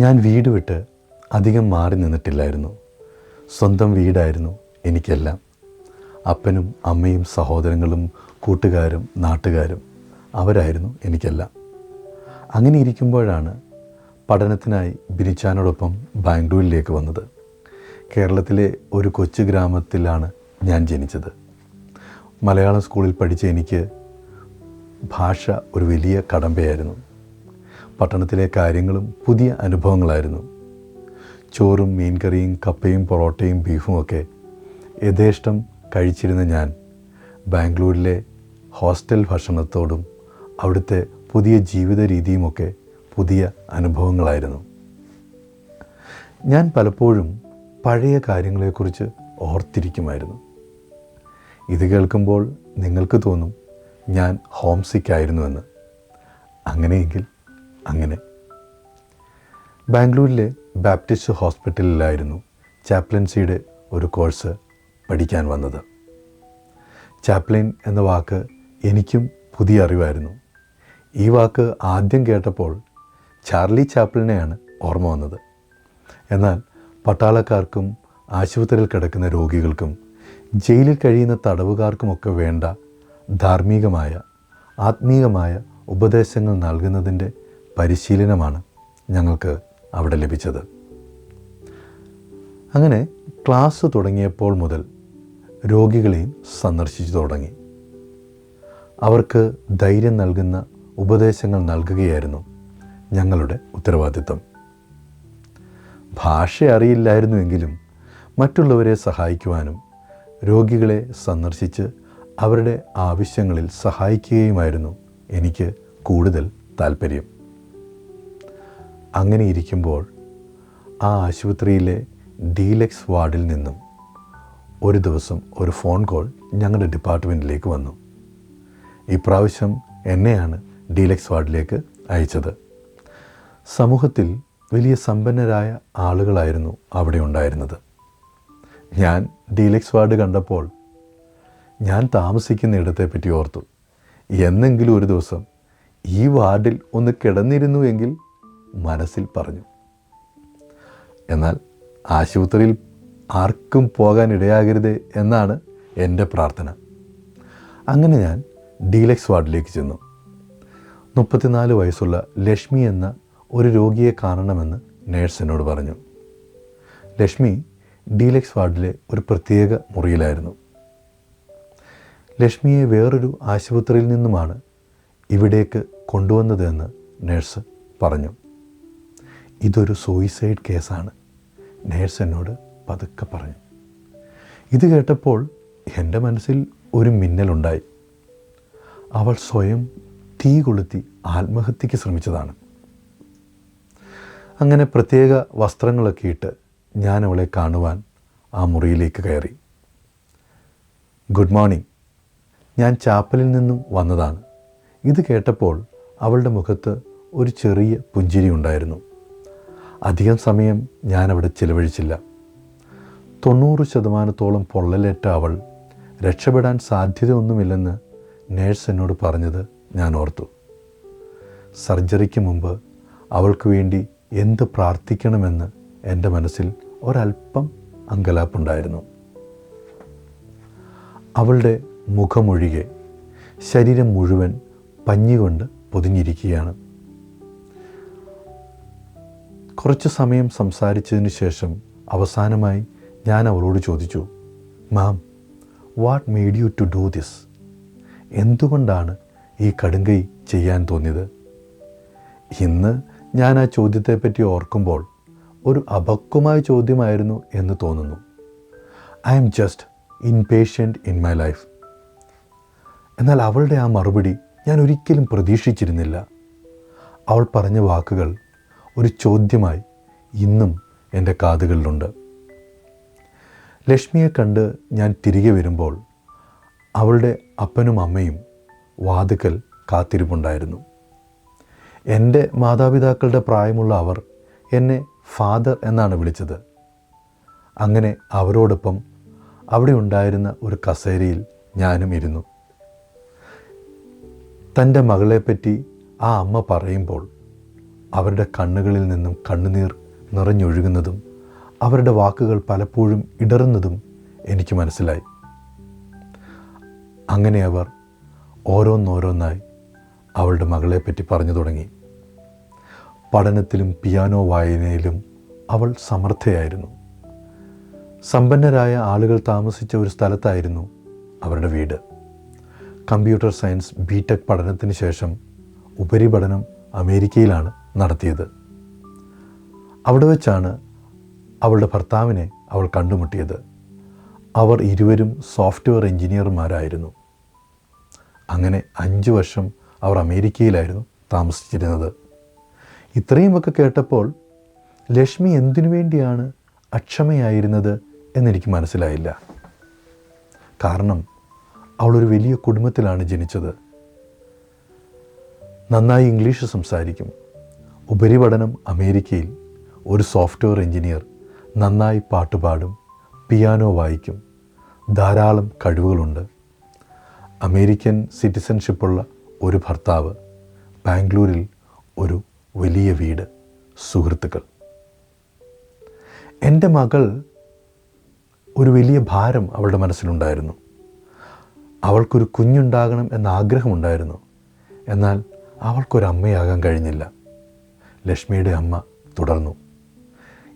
ഞാൻ വീട് വിട്ട് അധികം മാറി നിന്നിട്ടില്ലായിരുന്നു. സ്വന്തം വീടായിരുന്നു എനിക്കെല്ലാം. അപ്പനും അമ്മയും സഹോദരങ്ങളും കൂട്ടുകാരും നാട്ടുകാരും അവരായിരുന്നു എനിക്കെല്ലാം. അങ്ങനെ ഇരിക്കുമ്പോഴാണ് പഠനത്തിനായി ബിനിച്ചാനോടൊപ്പം ബാംഗ്ലൂരിലേക്ക് വന്നത്. കേരളത്തിലെ ഒരു കൊച്ചു ഗ്രാമത്തിലാണ് ഞാൻ ജനിച്ചത്. മലയാളം സ്കൂളിൽ പഠിച്ച എനിക്ക് ഭാഷ ഒരു വലിയ കടമ്പയായിരുന്നു. പട്ടണത്തിലെ കാര്യങ്ങളും പുതിയ അനുഭവങ്ങളായിരുന്നു. ചോറും മീൻകറിയും കപ്പയും പൊറോട്ടയും ബീഫും ഒക്കെ യഥേഷ്ടം കഴിച്ചിരുന്ന ഞാൻ ബാംഗ്ലൂരിലെ ഹോസ്റ്റൽ ഭക്ഷണത്തോടും അവിടുത്തെ പുതിയ ജീവിത രീതിയുമൊക്കെ പുതിയ അനുഭവങ്ങളായിരുന്നു. ഞാൻ പലപ്പോഴും പഴയ കാര്യങ്ങളെക്കുറിച്ച് ഓർത്തിരിക്കുമായിരുന്നു. ഇത് കേൾക്കുമ്പോൾ നിങ്ങൾക്ക് തോന്നും ഞാൻ ഹോം സിക്ക് ആയിരുന്നുവെന്ന് അങ്ങനെയെങ്കിൽ അങ്ങനെ. ബാംഗ്ലൂരിലെ ബാപ്റ്റിസ്റ്റ് ഹോസ്പിറ്റലിലായിരുന്നു ചാപ്ലൻസിയുടെ ഒരു കോഴ്സ് പഠിക്കാൻ വന്നത്. ചാപ്ലിൻ എന്ന വാക്ക് എനിക്കും പുതിയ അറിവായിരുന്നു. ഈ വാക്ക് ആദ്യം കേട്ടപ്പോൾ ചാർലി ചാപ്ലിനെയാണ് ഓർമ്മ വന്നത്. എന്നാൽ പട്ടാളക്കാർക്കും ആശുപത്രിയിൽ കിടക്കുന്ന രോഗികൾക്കും ജയിലിൽ കഴിയുന്ന തടവുകാർക്കുമൊക്കെ വേണ്ട ധാർമ്മികമായ ആത്മീയമായ ഉപദേശങ്ങൾ നൽകുന്നതിന്റെ പരിശീലനമാണ് ഞങ്ങൾക്ക് അവിടെ ലഭിച്ചത്. അങ്ങനെ ക്ലാസ് തുടങ്ങിയപ്പോൾ മുതൽ രോഗികളെയും സന്ദർശിച്ചു തുടങ്ങി. അവർക്ക് ധൈര്യം നൽകുന്ന ഉപദേശങ്ങൾ നൽകുകയായിരുന്നു ഞങ്ങളുടെ ഉത്തരവാദിത്വം. ഭാഷ അറിയില്ലായിരുന്നുവെങ്കിലും മറ്റുള്ളവരെ സഹായിക്കുവാനും രോഗികളെ സന്ദർശിച്ച് അവരുടെ ആവശ്യങ്ങളിൽ സഹായിക്കുകയുമായിരുന്നു എനിക്ക് കൂടുതൽ താല്പര്യം അങ്ങനെ ഇരിക്കുമ്പോൾ ആ ആശുപത്രിയിലെ ഡീലക്സ് വാർഡിൽ നിന്നും ഒരു ദിവസം ഒരു ഫോൺ കോൾ ഞങ്ങളുടെ ഡിപ്പാർട്ട്മെന്റിലേക്ക് വന്നു. ഇപ്രാവശ്യം എന്നെയാണ് ഡീലക്സ് വാർഡിലേക്ക് അയച്ചത്. സമൂഹത്തിൽ വലിയ സമ്പന്നരായ ആളുകളായിരുന്നു അവിടെ ഉണ്ടായിരുന്നത്. ഞാൻ ഡീലക്സ് വാർഡ് കണ്ടപ്പോൾ ഞാൻ താമസിക്കുന്ന ഇടത്തെപ്പറ്റി ഓർത്തു. എന്നെങ്കിലും ഒരു ദിവസം ഈ വാർഡിൽ ഒന്ന് കിടന്നിരുന്നു എങ്കിൽ മനസ്സിൽ പറഞ്ഞു. എന്നാൽ ആശുപത്രിയിൽ ആർക്കും പോകാൻ ഇടയാകരുത് എന്നാണ് എന്റെ പ്രാർത്ഥന. അങ്ങനെ ഞാൻ ഡീലക്സ് വാർഡിലേക്ക് ചെന്നു. മുപ്പത്തിനാല് വയസ്സുള്ള ലക്ഷ്മി എന്ന ഒരു രോഗിയെ കാണണമെന്ന് നേഴ്സ് എന്നോട് പറഞ്ഞു. ലക്ഷ്മി ഡീലക്സ് വാർഡിലെ ഒരു പ്രത്യേക മുറിയിലായിരുന്നു. ലക്ഷ്മിയെ വേറൊരു ആശുപത്രിയിൽ നിന്നുമാണ് ഇവിടേക്ക് കൊണ്ടുവന്നതെന്ന് നേഴ്സ് പറഞ്ഞു. ഇതൊരു സൂയിസൈഡ് കേസാണ്. നേഴ്സ് എന്നോട് പതുക്കെ പറഞ്ഞു. ഇത് കേട്ടപ്പോൾ എന്റെ മനസ്സിൽ ഒരു മിന്നലുണ്ടായി. അവൾ സ്വയം തീ കൊളുത്തി ആത്മഹത്യക്ക് ശ്രമിച്ചതാണ്. അങ്ങനെ പ്രത്യേക വസ്ത്രങ്ങളൊക്കെ ഇട്ട് ഞാൻ അവളെ കാണുവാൻ ആ മുറിയിലേക്ക് കയറി. Good morning. ഞാൻ ചാപ്പലിൽ നിന്നും വന്നതാണ്. ഇത് കേട്ടപ്പോൾ അവളുടെ മുഖത്ത് ഒരു ചെറിയ പുഞ്ചിരി ഉണ്ടായിരുന്നു. അധികം സമയം ഞാനവിടെ ചിലവഴിച്ചില്ല. തൊണ്ണൂറ് ശതമാനത്തോളം പൊള്ളലേറ്റ അവൾ രക്ഷപ്പെടാൻ സാധ്യതയൊന്നുമില്ലെന്ന് നേഴ്സ് എന്നോട് പറഞ്ഞത് ഞാൻ ഓർത്തു. സർജറിക്ക് മുമ്പ് അവൾക്ക് വേണ്ടി എന്ത് പ്രാർത്ഥിക്കണമെന്ന് എന്റെ മനസ്സിൽ ഒരല്പം അങ്കലാപ്പുണ്ടായിരുന്നു. അവളുടെ മുഖമൊഴികെ ശരീരം മുഴുവൻ പഞ്ഞികൊണ്ട് പൊതിഞ്ഞിരിക്കുകയാണ്. കുറച്ച് സമയം സംസാരിച്ചതിന് ശേഷം അവസാനമായി ഞാൻ അവളോട് ചോദിച്ചു ma'am what made you to do this എന്തുകൊണ്ടാണ് ഈ കടുങ്കൈ ചെയ്യാൻ തോന്നിയത്? ഇന്ന് ഞാൻ ആ ചോദ്യത്തെപ്പറ്റി ഓർക്കുമ്പോൾ ഒരു അപക്വമായ ചോദ്യമായിരുന്നു എന്ന് തോന്നുന്നു. I'm just impatient in my life എന്നാൽ അവളുടെ ആ മറുപടി ഞാൻ ഒരിക്കലും പ്രതീക്ഷിച്ചിരുന്നില്ല. അവൾ പറഞ്ഞ വാക്കുകൾ ഒരു ചോദ്യമായി ഇന്നും എന്റെ കാതുകളിലുണ്ട്. ലക്ഷ്മിയെ കണ്ട് ഞാൻ തിരികെ വരുമ്പോൾ അവളുടെ അപ്പനും അമ്മയും വാതുക്കൽ കാത്തിരിപ്പുണ്ടായിരുന്നു. എന്റെ മാതാപിതാക്കളുടെ പ്രായമുള്ള അവർ എന്നെ ഫാദർ എന്നാണ് വിളിച്ചത്. അങ്ങനെ അവരോടൊപ്പം അവിടെ ഉണ്ടായിരുന്ന ഒരു കസേരയിൽ ഞാനും ഇരുന്നു. തന്റെ മകളെപ്പറ്റി ആ അമ്മ പറയുമ്പോൾ അവരുടെ കണ്ണുകളിൽ നിന്നും കണ്ണുനീർ നിറഞ്ഞൊഴുകുന്നതും അവരുടെ വാക്കുകൾ പലപ്പോഴും ഇടറുന്നതും എനിക്ക് മനസ്സിലായി. അങ്ങനെ അവർ ഓരോന്നോരോന്നായി അവളുടെ മകളെപ്പറ്റി പറഞ്ഞു തുടങ്ങി. പഠനത്തിലും പിയാനോ വായനയിലും അവൾ സമർത്ഥയായിരുന്നു. സമ്പന്നരായ ആളുകൾ താമസിച്ച ഒരു സ്ഥലത്തായിരുന്നു അവരുടെ വീട്. കമ്പ്യൂട്ടർ സയൻസ് ബി ടെക് പഠനത്തിന് ശേഷം ഉപരിപഠനം അമേരിക്കയിലാണ്. നടത്തിയത്. അവിടെ വെച്ചാണ് അവളുടെ ഭർത്താവിനെ അവൾ കണ്ടുമുട്ടിയത്. അവർ ഇരുവരും സോഫ്റ്റ്വെയർ എഞ്ചിനീയർമാരായിരുന്നു. അങ്ങനെ അഞ്ച് വർഷം അവർ അമേരിക്കയിലായിരുന്നു താമസിച്ചിരുന്നത്. ഇത്രയുമൊക്കെ കേട്ടപ്പോൾ ലക്ഷ്മി എന്തിനു വേണ്ടിയാണ് അക്ഷമയായിരുന്നത് എന്നെനിക്ക് മനസ്സിലായില്ല. കാരണം അവളൊരു വലിയ കുടുംബത്തിലാണ് ജനിച്ചത്. നന്നായി ഇംഗ്ലീഷ് സംസാരിക്കും. ഉപരിപഠനം അമേരിക്കയിൽ ഒരു സോഫ്റ്റ്വെയർ എഞ്ചിനീയർ നന്നായി പാട്ടുപാടും പിയാനോ വായിക്കും ധാരാളം കഴിവുകളുണ്ട്. അമേരിക്കൻ സിറ്റിസൺഷിപ്പുള്ള ഒരു ഭർത്താവ് ബാംഗ്ലൂരിൽ ഒരു വലിയ വീട് സുഹൃത്തുക്കൾ. എന്റെ മകൾ ഒരു വലിയ ഭാരം അവളുടെ മനസ്സിലുണ്ടായിരുന്നു. അവൾക്കൊരു കുഞ്ഞുണ്ടാകണം എന്ന ആഗ്രഹമുണ്ടായിരുന്നു. എന്നാൽ അവൾക്കൊരമ്മയാകാൻ കഴിഞ്ഞില്ല. ലക്ഷ്മിയുടെ അമ്മ തുടർന്നു.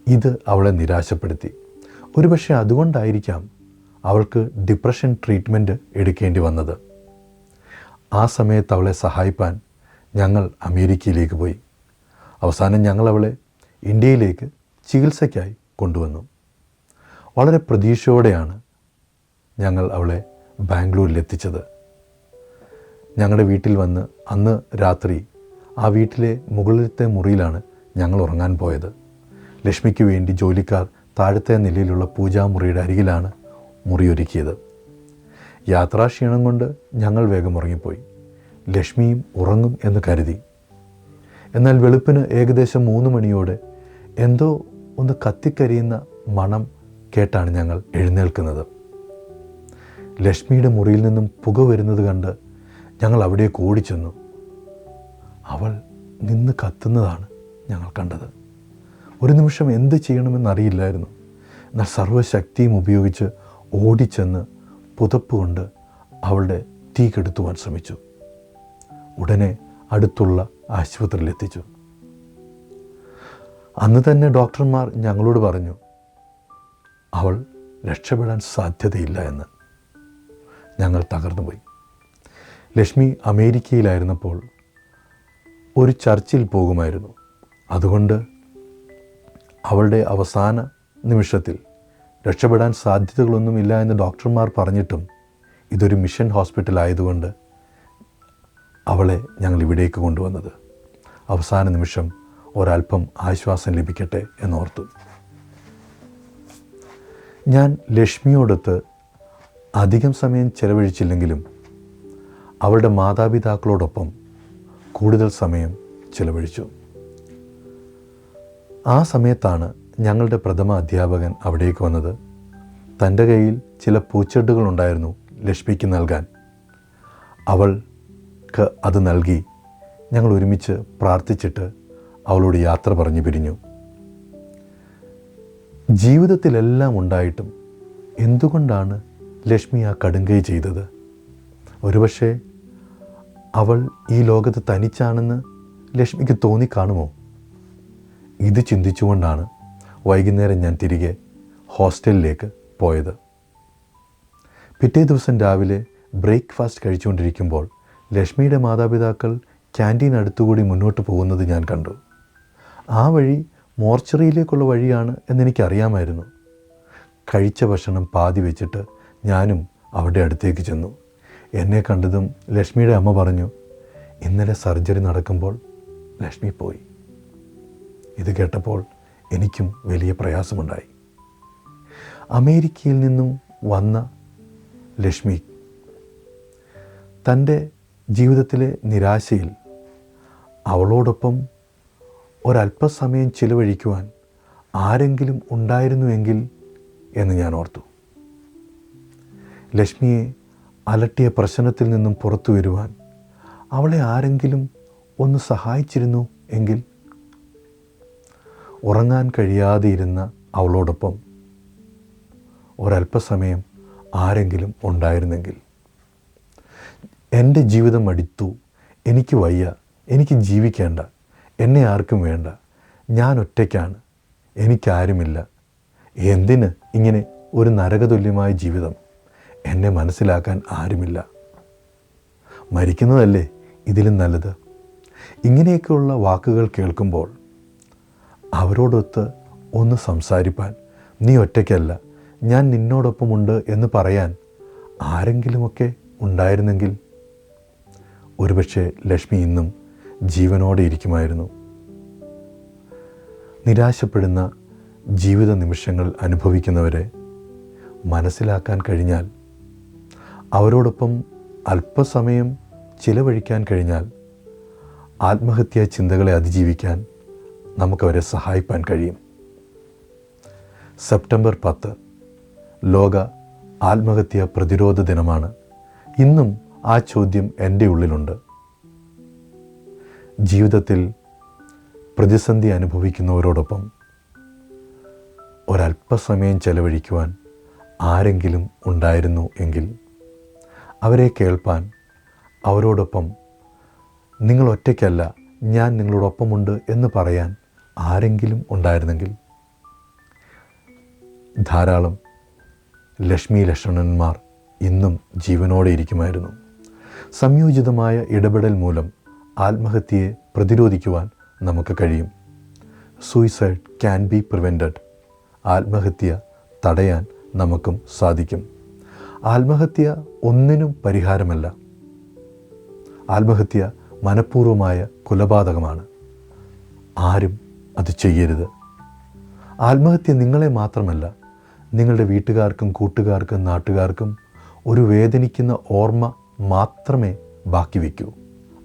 ഇത് അവളെ നിരാശപ്പെടുത്തി. ഒരുപക്ഷെ അതുകൊണ്ടായിരിക്കാം അവൾക്ക് ഡിപ്രഷൻ ട്രീറ്റ്മെന്റ് എടുക്കേണ്ടി വന്നത്. ആ സമയത്ത് അവളെ സഹായിപ്പാൻ ഞങ്ങൾ അമേരിക്കയിലേക്ക് പോയി. അവസാനം ഞങ്ങൾ അവളെ ഇന്ത്യയിലേക്ക് ചികിത്സയ്ക്കായി കൊണ്ടുവന്നു. വളരെ പ്രതീക്ഷയോടെയാണ് ഞങ്ങൾ അവളെ ബാംഗ്ലൂരിലെത്തിച്ചത്. ഞങ്ങളുടെ വീട്ടിൽ വന്ന് അന്ന് രാത്രി ആ വീട്ടിലെ മുകളിലത്തെ മുറിയിലാണ് ഞങ്ങൾ ഉറങ്ങാൻ പോയത്. ലക്ഷ്മിക്ക് വേണ്ടി ജോലിക്കാർ താഴത്തെ നിലയിലുള്ള പൂജാമുറിയുടെ അരികിലാണ് മുറിയൊരുക്കിയത് യാത്രാക്ഷീണം കൊണ്ട് ഞങ്ങൾ വേഗം ഉറങ്ങിപ്പോയി. ലക്ഷ്മിയും ഉറങ്ങും എന്ന് കരുതി. എന്നാൽ വെളുപ്പിന് ഏകദേശം മൂന്ന് മണിയോടെ എന്തോ ഒന്ന് കത്തിക്കരിയുന്ന മണം കേട്ടാണ് ഞങ്ങൾ എഴുന്നേൽക്കുന്നത്. ലക്ഷ്മിയുടെ മുറിയിൽ നിന്നും പുക വരുന്നത് കണ്ട് ഞങ്ങൾ അവിടേക്ക് ഓടിച്ചെന്നു. അവൾ നിന്ന് കത്തുന്നതാണ് ഞങ്ങൾ കണ്ടത്. ഒരു നിമിഷം എന്ത് ചെയ്യണമെന്നറിയില്ലായിരുന്നു. എന്നാൽ സർവശക്തിയും ഉപയോഗിച്ച് ഓടിച്ചെന്ന് പുതപ്പ് കൊണ്ട് അവളുടെ തീ കെടുത്തുവാൻ ശ്രമിച്ചു. ഉടനെ അടുത്തുള്ള ആശുപത്രിയിലെത്തിച്ചു. അന്ന് തന്നെ ഡോക്ടർമാർ ഞങ്ങളോട് പറഞ്ഞു അവൾ രക്ഷപ്പെടാൻ സാധ്യതയില്ല എന്ന്. ഞങ്ങൾ തകർന്നുപോയി. ലക്ഷ്മി അമേരിക്കയിലായിരുന്നപ്പോൾ ഒരു ചർച്ചിൽ പോകുമായിരുന്നു. അതുകൊണ്ട് അവളുടെ അവസാന നിമിഷത്തിൽ രക്ഷപ്പെടാൻ സാധ്യതകളൊന്നുമില്ല എന്ന് ഡോക്ടർമാർ പറഞ്ഞിട്ടും ഇതൊരു മിഷൻ ഹോസ്പിറ്റൽ ആയതുകൊണ്ട് അവളെ ഞങ്ങൾ ഇവിടേക്ക് കൊണ്ടുവന്നത്. അവസാന നിമിഷം ഒരൽപ്പം ആശ്വാസം ലഭിക്കട്ടെ എന്നോർത്തു. ഞാൻ ലക്ഷ്മിയോടൊത്ത് അധികം സമയം ചെലവഴിച്ചില്ലെങ്കിലും അവളുടെ മാതാപിതാക്കളോടൊപ്പം കൂടുതൽ സമയം ചിലവഴിച്ചു. ആ സമയത്താണ് ഞങ്ങളുടെ പ്രഥമ അധ്യാപകൻ അവിടേക്ക് വന്നത്. തന്റെ കയ്യിൽ ചില പൂച്ചെണ്ടുകളുണ്ടായിരുന്നു ലക്ഷ്മിക്ക് നൽകാൻ. അവൾക്ക് അത് നൽകി ഞങ്ങൾ ഒരുമിച്ച് പ്രാർത്ഥിച്ചിട്ട് അവളോട് യാത്ര പറഞ്ഞു പിരിഞ്ഞു. ജീവിതത്തിലെല്ലാം ഉണ്ടായിട്ടും എന്തുകൊണ്ടാണ് ലക്ഷ്മി ആ കടുങ്കൈ ചെയ്തത്? ഒരുപക്ഷെ അവൾ ഈ ലോകത്ത് തനിച്ചാണെന്ന് ലക്ഷ്മിക്ക് തോന്നിക്കാണുമോ? ഇത് ചിന്തിച്ചുകൊണ്ടാണ് വൈകുന്നേരം ഞാൻ തിരികെ ഹോസ്റ്റലിലേക്ക് പോയത്. പിറ്റേ ദിവസം രാവിലെ ബ്രേക്ക്ഫാസ്റ്റ് കഴിച്ചുകൊണ്ടിരിക്കുമ്പോൾ ലക്ഷ്മിയുടെ മാതാപിതാക്കൾ ക്യാന്റീൻ അടുത്തുകൂടി മുന്നോട്ട് പോകുന്നത് ഞാൻ കണ്ടു. ആ വഴി മോർച്ചറിയിലേക്കുള്ള വഴിയാണ് എന്നെനിക്കറിയാമായിരുന്നു. കഴിച്ച ഭക്ഷണം പാതി വെച്ചിട്ട് ഞാനും അവരുടെ അടുത്തേക്ക് ചെന്നു. എന്നെ കണ്ടതും ലക്ഷ്മിയുടെ അമ്മ പറഞ്ഞു ഇന്നലെ സർജറി നടക്കുമ്പോൾ ലക്ഷ്മി പോയി. ഇത് കേട്ടപ്പോൾ എനിക്കും വലിയ പ്രയാസമുണ്ടായി. അമേരിക്കയിൽ നിന്നും വന്ന ലക്ഷ്മി തന്റെ ജീവിതത്തിലെ നിരാശയിൽ അവളോടൊപ്പം ഒരല്പസമയം ചിലവഴിക്കുവാൻ ആരെങ്കിലും ഉണ്ടായിരുന്നുവെങ്കിൽ എന്ന് ഞാൻ ഓർത്തു. ലക്ഷ്മിയെ അലട്ടിയ പ്രശ്നത്തിൽ നിന്നും പുറത്തു വരുവാൻ അവളെ ആരെങ്കിലും ഒന്ന് സഹായിച്ചിരുന്നു എങ്കിൽ? ഉറങ്ങാൻ കഴിയാതെ ഇരുന്ന അവളോടൊപ്പം ഒരല്പസമയം ആരെങ്കിലും ഉണ്ടായിരുന്നെങ്കിൽ? എന്റെ ജീവിതം അടുത്തു. എനിക്ക് വയ്യ. എനിക്ക് ജീവിക്കേണ്ട. എന്നെ ആർക്കും വേണ്ട. ഞാൻ ഒറ്റയ്ക്കാണ്. എനിക്കാരുമില്ല. എന്തിന് ഇങ്ങനെ ഒരു നരകതുല്യമായ ജീവിതം? എന്നെ മനസ്സിലാക്കാൻ ആരുമില്ല. മരിക്കുന്നതല്ലേ ഇതിലും നല്ലത്. ഇങ്ങനെയൊക്കെയുള്ള വാക്കുകൾ കേൾക്കുമ്പോൾ അവരോടൊത്ത് ഒന്ന് സംസാരിപ്പാൻ നീ ഒറ്റയ്ക്കല്ല ഞാൻ നിന്നോടൊപ്പമുണ്ട് എന്ന് പറയാൻ ആരെങ്കിലുമൊക്കെ ഉണ്ടായിരുന്നെങ്കിൽ. ഒരുപക്ഷെ ലക്ഷ്മി ഇന്നും ജീവനോടെ ഇരിക്കുമായിരുന്നു. നിരാശപ്പെടുന്ന ജീവിത നിമിഷങ്ങൾ അനുഭവിക്കുന്നവരെ മനസ്സിലാക്കാൻ കഴിഞ്ഞാൽ അവരോടൊപ്പം അല്പസമയം ചിലവഴിക്കാൻ കഴിഞ്ഞാൽ ആത്മഹത്യാ ചിന്തകളെ അതിജീവിക്കാൻ നമുക്കവരെ സഹായിപ്പാൻ കഴിയും. സെപ്റ്റംബർ പത്ത് ലോക ആത്മഹത്യാ പ്രതിരോധ ദിനമാണ്. ഇന്നും ആ ചോദ്യം എന്റെ ഉള്ളിലുണ്ട്. ജീവിതത്തിൽ പ്രതിസന്ധി അനുഭവിക്കുന്നവരോടൊപ്പം ഒരല്പസമയം ചെലവഴിക്കുവാൻ ആരെങ്കിലും ഉണ്ടായിരുന്നു എങ്കിൽ അവരെ കേൾപ്പാൻ അവരോടൊപ്പം നിങ്ങൾ ഒറ്റയ്ക്കല്ല ഞാൻ നിങ്ങളോടൊപ്പമുണ്ട് എന്ന് പറയാൻ ആരെങ്കിലും ഉണ്ടായിരുന്നെങ്കിൽ? ധാരാളം ലക്ഷ്മി ലക്ഷ്മണന്മാർ ഇന്നും ജീവനോടെ ഇരിക്കുമായിരുന്നു. സംയോജിതമായ ഇടപെടൽ മൂലം ആത്മഹത്യയെ പ്രതിരോധിക്കുവാൻ നമുക്ക് കഴിയും. സൂയിസൈഡ് ക്യാൻ ബി പ്രിവെന്റഡ് ആത്മഹത്യ തടയാൻ നമുക്കും സാധിക്കും. ആത്മഹത്യ ഒന്നിനും പരിഹാരമല്ല. ആത്മഹത്യ മനഃപൂർവമായ കൊലപാതകമാണ്. ആരും അത് ചെയ്യരുത്. ആത്മഹത്യ നിങ്ങളെ മാത്രമല്ല നിങ്ങളുടെ വീട്ടുകാർക്കും കൂട്ടുകാർക്കും നാട്ടുകാർക്കും ഒരു വേദനിക്കുന്ന ഓർമ്മ മാത്രമേ ബാക്കി വയ്ക്കൂ.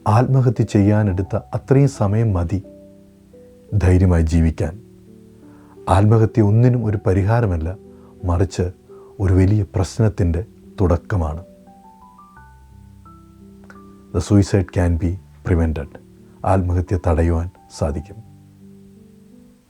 ആത്മഹത്യ ചെയ്യാനെടുത്ത അത്രയും സമയം മതി ധൈര്യമായി ജീവിക്കാൻ. ആത്മഹത്യ ഒന്നിനും ഒരു പരിഹാരമല്ല മറിച്ച് ഒരു വലിയ പ്രശ്നത്തിന്റെ തുടക്കമാണ്. The suicide can be prevented ആത്മഹത്യ തടയുവാൻ സാധിക്കും.